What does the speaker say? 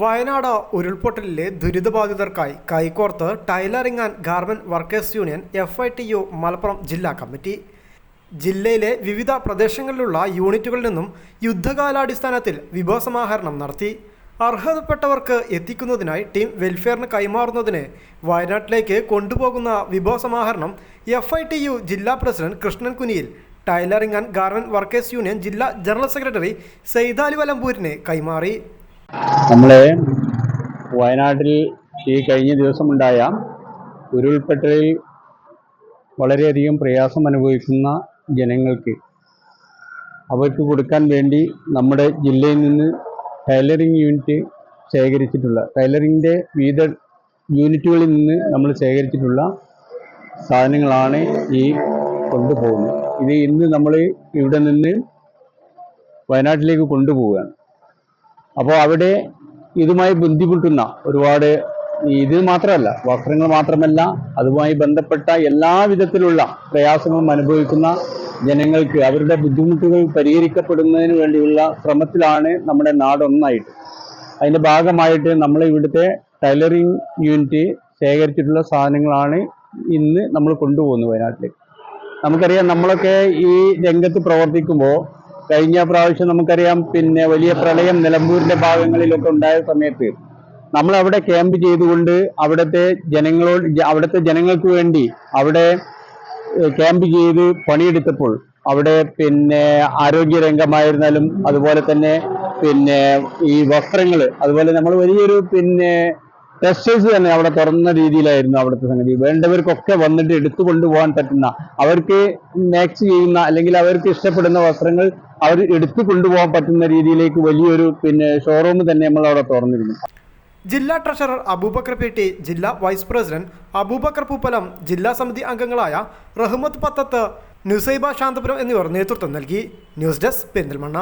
വയനാട് ഉരുൾപൊട്ടലിലെ ദുരിതബാധിതർക്കായി കൈകോർത്ത് tailoring and garment workers union F I T U Malappuram ജില്ലാ കമ്മിറ്റി. ജില്ലയിലെ വിവിധ പ്രദേശങ്ങളിലുള്ള യൂണിറ്റുകളിൽ നിന്നും യുദ്ധകാലാടിസ്ഥാനത്തിൽ വിഭവസമാഹരണം നടത്തി. അർഹതപ്പെട്ടവർക്ക് എത്തിക്കുന്നതിനായി ടീം വെൽഫെയറിന് കൈമാറുന്നതിന് വയനാട്ടിലേക്ക് കൊണ്ടുപോകുന്ന വിഭവസമാഹരണം എഫ് ഐ ടി യു ജില്ലാ president Krishnan Kuniyil tailoring and garment workers union ജില്ലാ ജനറൽ സെക്രട്ടറി സെയ്താലി വലമ്പൂരിന് കൈമാറി. നമ്മളെ വയനാട്ടിൽ ഈ കഴിഞ്ഞ ദിവസമുണ്ടായ ഉരുൾപൊട്ടലിൽ വളരെയധികം പ്രയാസം അനുഭവിക്കുന്ന ജനങ്ങൾക്ക് അവർക്ക് കൊടുക്കാൻ വേണ്ടി നമ്മുടെ ജില്ലയിൽ നിന്ന് ടൈലറിംഗ് യൂണിറ്റ് ശേഖരിച്ചിട്ടുള്ള ടൈലറിങ്ങിന്റെ വിവിധ യൂണിറ്റുകളിൽ നിന്ന് നമ്മൾ ശേഖരിച്ചിട്ടുള്ള സാധനങ്ങളാണ് ഈ കൊണ്ടുപോകുന്നത്. ഇത് ഇന്ന് നമ്മൾ ഇവിടെ നിന്ന് വയനാട്ടിലേക്ക് കൊണ്ടുപോവുകയാണ്. അപ്പോൾ അവിടെ ഇതുമായി ബന്ധിപ്പെട്ടുന്ന ഒരുപാട് ഇത് മാത്രമല്ല വസ്ത്രങ്ങൾ മാത്രമല്ല അതുമായി ബന്ധപ്പെട്ട എല്ലാ വിധത്തിലുള്ള പ്രയാസങ്ങളും അനുഭവിക്കുന്ന ജനങ്ങൾക്ക് അവരുടെ ബുദ്ധിമുട്ടുകൾ പരിഹരിക്കപ്പെടുന്നതിന് വേണ്ടിയുള്ള ശ്രമത്തിലാണ് നമ്മുടെ നാടൊന്നായിട്ട് അതിന്റെ ഭാഗമായിട്ട് നമ്മൾ ഇവിടുത്തെ ടൈലറിംഗ് യൂണിറ്റ് ശേഖരിച്ചിട്ടുള്ള സാധനങ്ങളാണ് ഇന്ന് നമ്മൾ കൊണ്ടുപോകുന്നത് വയനാട്ടിലേക്ക്. നമുക്കറിയാം നമ്മളൊക്കെ ഈ രംഗത്ത് പ്രവർത്തിക്കുമ്പോൾ കഴിഞ്ഞ പ്രാവശ്യം നമുക്കറിയാം പിന്നെ വലിയ പ്രളയം നിലമ്പൂരിന്റെ ഭാഗങ്ങളിലൊക്കെ ഉണ്ടായ സമയത്ത് നമ്മൾ അവിടെ ക്യാമ്പ് ചെയ്തുകൊണ്ട് അവിടുത്തെ ജനങ്ങളോട് അവിടുത്തെ ജനങ്ങൾക്ക് വേണ്ടി അവിടെ ക്യാമ്പ് ചെയ്ത് പണിയെടുത്തപ്പോൾ അവിടെ പിന്നെ ആരോഗ്യ രംഗമായിരുന്നാലും അതുപോലെ തന്നെ പിന്നെ ഈ വസ്ത്രങ്ങൾ അതുപോലെ നമ്മൾ വലിയൊരു പിന്നെ ടെക്സ്റ്റൈൽസ് തന്നെ അവിടെ തുറന്ന രീതിയിലായിരുന്നു അവിടുത്തെ സംഗതി. വേണ്ടവർക്കൊക്കെ വന്നിട്ട് എടുത്തു കൊണ്ടുപോകാൻ പറ്റുന്ന അവർക്ക് മാക്സ് ചെയ്യുന്ന അല്ലെങ്കിൽ അവർക്ക് ഇഷ്ടപ്പെടുന്ന വസ്ത്രങ്ങൾ അവർ എടുത്തു കൊണ്ടുപോകാൻ പറ്റുന്ന രീതിയിലേക്ക് വലിയൊരു പിന്നെ ഷോറൂം തന്നെ നമ്മൾ അവിടെ തുറന്നിരുന്നു. ജില്ലാ ട്രഷറർ അബൂബക്കർ പി ടി ജില്ലാ വൈസ് പ്രസിഡന്റ് അബൂബക്കർ പൂപ്പലം ജില്ലാ സമിതി അംഗങ്ങളായ റഹ്മത്ത് പത്തത്ത് നുസൈബ ശാന്തപുരം എന്നിവർ നേതൃത്വം നൽകി. News desk Perinthalmanna.